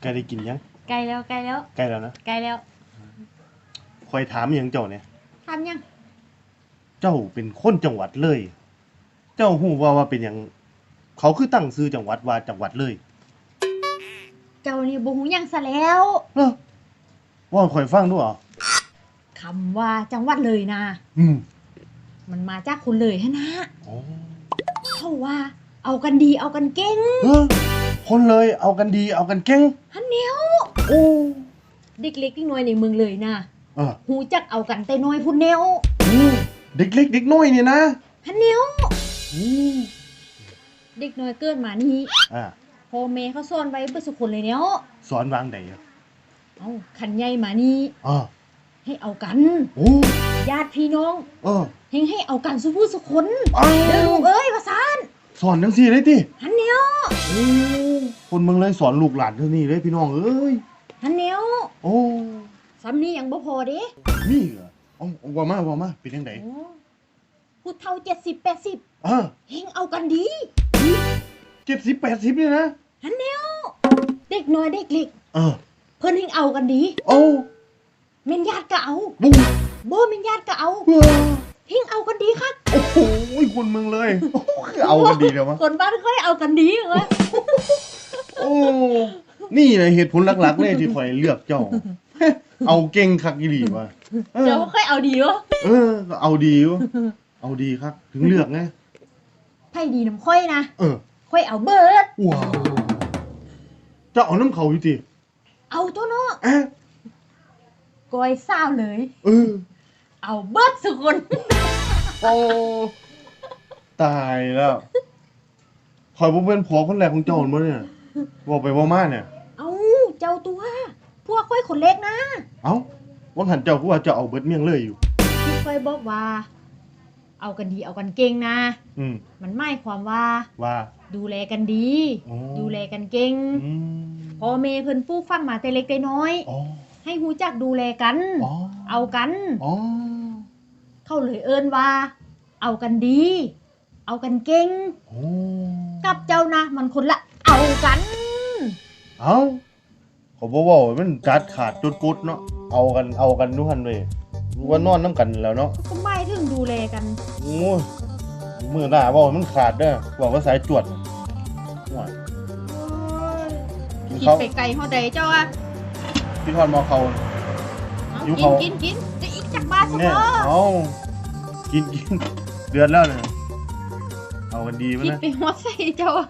ใกล้ได้กินยังไกลแล้วไกลแล้วใกล้แล้วนะไกลแล้วคอยถามอหย่างเจ้าเนี่ย ทำยัง เจ้าเป็นคนจังหวัดเลย เจ้าหูว่าว่าเป็นอย่างเขาคือตั้งซื้อจังหวัดว่าจังหวัดเลยเจ้านี่บ่ฮู้หยังซะแล้วเออว่าคอยฟังด้วยเหรอคำว่าจังหวัดเลยนะ อืมมันมาจากคนเลยฮะนะ อ๋อ เขาว่า เอากันดีเอากันเก่ง เออ คนเลยเอากันดีเอากันเก่งฮันเนียวโอ้เด็กเล็กเด็กน้อยในเมืองเลยนะเออฮู้จักเอากันแต่น้อยพุ่นแนวโอ้เด็กเล็กเด็กน้อยเนี่ยนะฮันเนียวโอ้เด็กน้อยเกิดมานี่อ่าพ่อแม่เขาสอนไว้เบิดสุคนเลยเนาะสอนวางใดอะเอาขันใหญ่มานี่อ่าให้เอากัน โอ้ญาติพี่น้องเออเฮงให้เอากันสุผู้สุคนอ้าเด้อลูวกเอ้ยว่าซานสอนจังสี่เลยติฮันเนียว โอ้ คนเมืองเลยสอนลูกหลานเท่านี้เลยพี่น้องเอ้ยฮันเนียวโอ้ซ้ำนี้ยังบ่พอเด้นี่เหรอเอาเอาว่ามาว่ามาเป็นยังไงโอ้ผู้เฒ่าเจ็ดสิบแปดสิบอ่าเฮงเอากันดีเจ็ดสิบแปดสิบเนี่ยนะฮันเนียวเด็กน้อยเด็กเล็กเออเพิ่นเฮงเอากันดีโอ้แม่นญาติก็เอาบุ้งบ่แม่นญาติก็เอาเออเฮงเอากันดีคักโอ้โหคนเมืองเลยโอ้โหคือเอากันดีเลยวะคนบ้านค่อยเอากันดีเหรอ โอ้ นี่เลยเหตุผลหลักๆเลยที่ข่อยเลือกเจ้า เอาเก่งคักอีหลีวะเออ เดี๋ยวค่อยเอาดีวะเออก็เอาดีวะเอาดีครับ ถึงเลือกไงไผดีน้ำค่อยนะเออ ค่อยเอาเบิดว้าวเจะเอาน้ำเขาอยู่ติเอาตัวเนาะเอ๊ะก้อยซ่าวเลย เออ เอาเบิดสุคนโอ้ ตายแล้วข่อยบ่เป็นผัวคนแรกของเจ้าหั่นบ่เนี่ย บอกไปว่ามาเนี่ย เอาเจ้าตัว พวกค่อยคนเล็กนะ เอ้าว่าหันเจ้ากูว่าจะเอาเบิดเมี่ยงเลยอยู่ ที่ค่อยบอกว่า เอากันดีเอากันเก่งนะ อืมมันหมายความว่า ว่า ดูแลกันดี อ๋อ ดูแลกันเก่งอืมพ่อแม่เพิ่นปลูกฟังมาแต่เล็กแต่น้อย อ๋อให้ฮู้จักดูแลกัน อ๋อเอากัน อ๋อเขาเลยเอิ้นว่า เอากันดี เอากันเก่ง โอ้กับเจ้านะ มันคนละ เอากัน เอ้าเขาบอกว่ามันจัดขาดจุดกุดเนาะเอากันเอากันทุกคันเลยรู้ว่านอนน้ำกันแล้วเนาะก็ไม่ถึงดูแลกันโอ้ยมือหน้าบอกว่ามันขาดเด้อบอกว่าสายจวดว้ายกินคิดเขาวไปไกลเฮาใดเจ้าอะพี่ทอดหมอเขาเอาอยู่กิเขานกินกินจะอีกจากบ้านซะเนี่ยบ่เอากินกินเดือนแล้วเนี่ยเอากันดีมั้ยคิดนะไปฮอดใส่เจ้าอะ